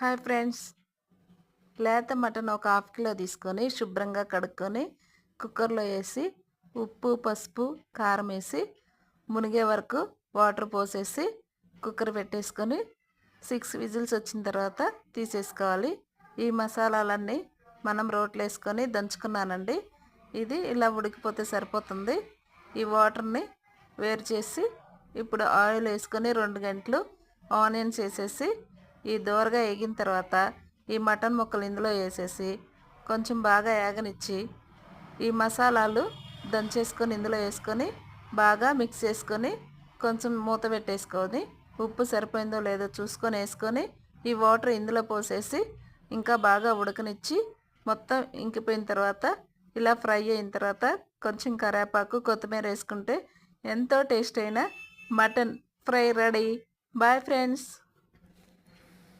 Hi friends. లేత mutton ఒక half kilo తీసుకొని శుభ్రంగా కడుక్కొని కుక్కర్లో వేసి ఉప్పు పసుపు కారం వేసి మునిగే వరకు వాటర్ పోసేసి కుక్కర్ పెట్టేసుకొని సిక్స్ విజిల్స్ వచ్చిన తర్వాత తీసేసుకోవాలి. ఈ మసాలాలన్నీ మనం రోట్లో వేసుకొని దంచుకున్నానండి. ఇది ఇలా ఉడికిపోతే సరిపోతుంది. ఈ వాటర్ని వేరు చేసి ఇప్పుడు ఆయిల్ వేసుకొని రెండు గంటలు ఆనియన్స్ వేసేసి ఈ దోరగా వేగిన తర్వాత ఈ మటన్ ముక్కలు ఇందులో వేసేసి కొంచెం బాగా ఏగనిచ్చి ఈ మసాలాలు దంచేసుకొని ఇందులో వేసుకొని బాగా మిక్స్ చేసుకొని కొంచెం మూత పెట్టేసుకొని ఉప్పు సరిపోయిందో లేదో చూసుకొని వేసుకొని ఈ వాటర్ ఇందులో పోసేసి ఇంకా బాగా ఉడకనిచ్చి మొత్తం ఇంకిపోయిన తర్వాత ఇలా ఫ్రై అయిన తర్వాత కొంచెం కరేపాకు కొత్తిమీర వేసుకుంటే ఎంతో టేస్ట్ అయిన mutton fry ready. Bye friends.